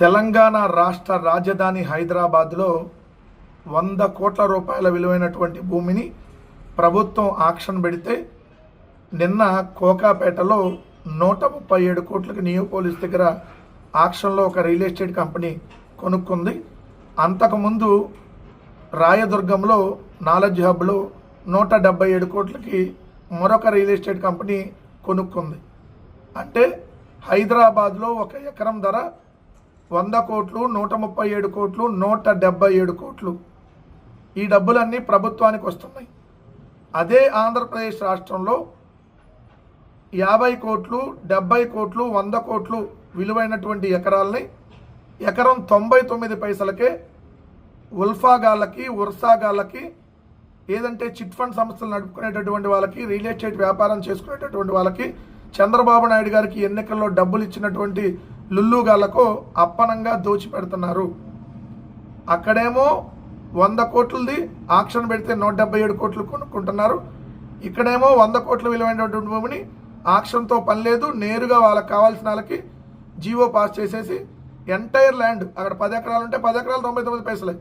తెలంగాణ రాష్ట్ర రాజధాని హైదరాబాద్లో వంద కోట్ల రూపాయల విలువైనటువంటి భూమిని ప్రభుత్వం ఆక్షన్ పెడితే నిన్న కోకాపేటలో నూట ముప్పై ఏడు కోట్లకి నియో పోలీస్ దగ్గర ఆక్షన్లో ఒక రియల్ ఎస్టేట్ కంపెనీ కొనుక్కుంది. అంతకుముందు రాయదుర్గంలో నాలెడ్జ్ హబ్లో నూట డెబ్బై ఏడు కోట్లకి మరొక రియల్ ఎస్టేట్ కంపెనీ కొనుక్కుంది. అంటే హైదరాబాద్లో ఒక ఎకరం ధర వంద కోట్లు నూట ముప్పై ఏడు కోట్లు నూట డెబ్బై ఏడు కోట్లు. ఈ డబ్బులన్నీ ప్రభుత్వానికి వస్తున్నాయి. అదే ఆంధ్రప్రదేశ్ రాష్ట్రంలో యాభై కోట్లు డెబ్బై కోట్లు వంద కోట్లు విలువైనటువంటి ఎకరాలని ఎకరం తొంభై తొమ్మిది పైసలకే ఉల్ఫాగాళ్ళకి ఉర్సాగాళ్ళకి ఏదంటే చిట్ ఫండ్ సంస్థలు నడుపుకునేటటువంటి వాళ్ళకి రియల్ ఎస్టేట్ వ్యాపారం చేసుకునేటటువంటి వాళ్ళకి చంద్రబాబు నాయుడు గారికి ఎన్నికల్లో డబ్బులు ఇచ్చినటువంటి లుల్లుగాళ్ళకు అప్పనంగా దోచిపెడుతున్నారు. అక్కడేమో వంద కోట్లది ఆక్షన్ పెడితే నూట డెబ్బై ఏడు కోట్లు కొనుక్కుంటున్నారు. ఇక్కడేమో వంద కోట్ల విలువైనటువంటి భూమిని ఆక్షన్తో పని లేదు నేరుగా వాళ్ళకి కావాల్సిన వాళ్ళకి జీవో పాస్ చేసేసి ఎంటైర్ ల్యాండ్ అక్కడ పది ఎకరాలు ఉంటే పది ఎకరాలు తొంభై తొమ్మిది పైసలే.